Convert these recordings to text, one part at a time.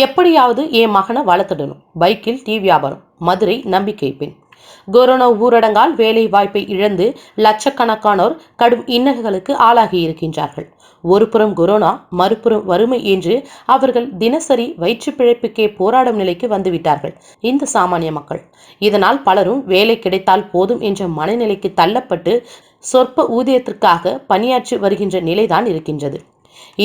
எப்படியாவது என் மகனை வளர்த்துடணும். பைக்கில் டீ வியாபாரம் மதுரை நம்பிக்கை பெண். கொரோனா ஊரடங்கால் வேலை வாய்ப்பை இழந்து லட்சக்கணக்கானோர் கடும் இன்னல்களுக்கு ஆளாகி இருக்கின்றார்கள். ஒருபுறம் கொரோனா மறுபுறம் வறுமை என்று அவர்கள் தினசரி வயிற்று பிழைப்புக்கே போராடும் நிலைக்கு வந்துவிட்டார்கள். இந்த சாமானிய மக்கள். இதனால் பலரும் வேலை கிடைத்தால் போதும் என்ற மனநிலைக்கு தள்ளப்பட்டு சொற்ப ஊதியத்திற்காக பணியாற்றி வருகின்ற நிலைதான் இருக்கின்றது.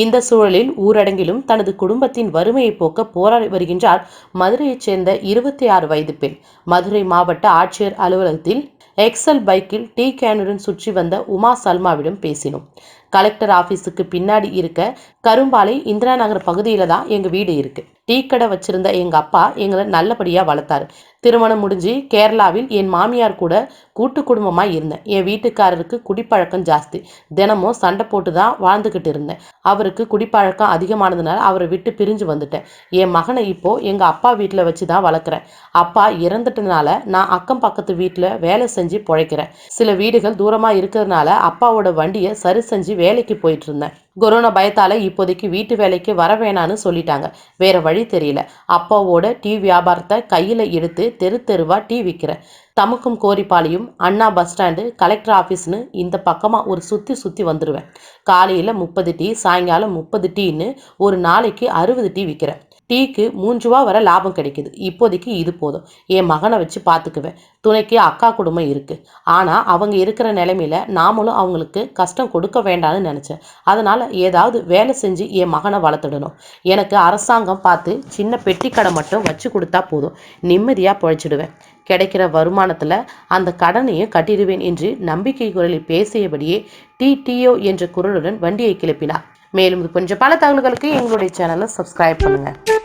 இந்த சூழலில் ஊரடங்கிலும் தனது குடும்பத்தின் வறுமையை போக்க போராடி வருகின்றார் மதுரையைச் சேர்ந்த இருபத்தி ஆறு வயது பெண். மதுரை மாவட்ட ஆட்சியர் அலுவலகத்தில் எக்ஸல் பைக்கில் டீ கேனுடன் சுற்றி வந்த உமா சல்மாவிடம் பேசினோம். கலெக்டர் ஆபீஸுக்கு பின்னாடி இருக்க கரும்பாலை இந்திரா நகர் பகுதியில தான் எங்கள் வீடு இருக்கு. டீ கடை வச்சிருந்த எங்கள் அப்பா எங்களை நல்லபடியாக வளர்த்தாரு. திருமணம் முடிஞ்சு கேரளாவில் என் மாமியார் கூட கூட்டு குடும்பமாக இருந்தேன். என் வீட்டுக்காரருக்கு குடிப்பழக்கம் ஜாஸ்தி. தினமும் சண்டை போட்டு தான் வாழ்ந்துக்கிட்டு இருந்தேன். அவருக்கு குடிப்பழக்கம் அதிகமானதுனால அவரை விட்டு பிரிஞ்சு வந்துட்டேன். என் மகனை இப்போது எங்கள் அப்பா வீட்டில் வச்சு தான் வளர்க்குறேன். அப்பா இறந்துட்டனால நான் அக்கம் பக்கத்து வீட்டில் வேலை செஞ்சு பிழைக்கிறேன். சில வீடுகள் தூரமாக இருக்கிறதுனால அப்பாவோட வண்டியை சரி செஞ்சு வேலைக்கு போயிட்டு இருந்தேன் கொரோனா பயத்தால் இப்போதைக்கு வீட்டு வேலைக்கு வர வேணான்னு சொல்லிட்டாங்க. வேற வழி தெரியல. அப்பாவோட டீ வியாபாரத்தை கையில் எடுத்து தெரு தெருவாக டீ விற்கிறேன் தமுக்கும் கோரிப்பாளையும் அண்ணா பஸ் ஸ்டாண்டு கலெக்டர் ஆஃபீஸ்னு இந்த பக்கமாக ஒரு சுற்றி சுற்றி வந்துடுவேன் காலையில் முப்பது டீ சாயங்காலம் முப்பது டீன்னு ஒரு நாளைக்கு அறுபது டீ விற்கிறேன் டீக்கு மூன்று ரூபா வர லாபம் கிடைக்குது. இப்போதைக்கு இது போதும். என் மகனை வச்சு பார்த்துக்குவேன் துணைக்கு அக்கா குடும்பம் இருக்குது ஆனால் அவங்க இருக்கிற நிலைமையில நாமளும் அவங்களுக்கு கஷ்டம் கொடுக்க வேண்டாம்னு நினச்சேன். அதனால் ஏதாவது வேலை செஞ்சு என் மகனை வளர்த்துடணும். எனக்கு அரசாங்கம் பார்த்து சின்ன பெட்டி கடை மட்டும் வச்சு கொடுத்தா போதும். நிம்மதியாக பொழைச்சிடுவேன். கிடைக்கிற வருமானத்தில் அந்த கடனையும் கட்டிடுவேன் என்று நம்பிக்கை குரலில் பேசியபடியே டிடிஓ என்ற குரலுடன் வண்டியை கிளப்பினார். மேலும் இது கொஞ்சம் பல தகவல்களுக்கு எங்களுடைய சேனலை சப்ஸ்கிரைப் பண்ணுங்கள்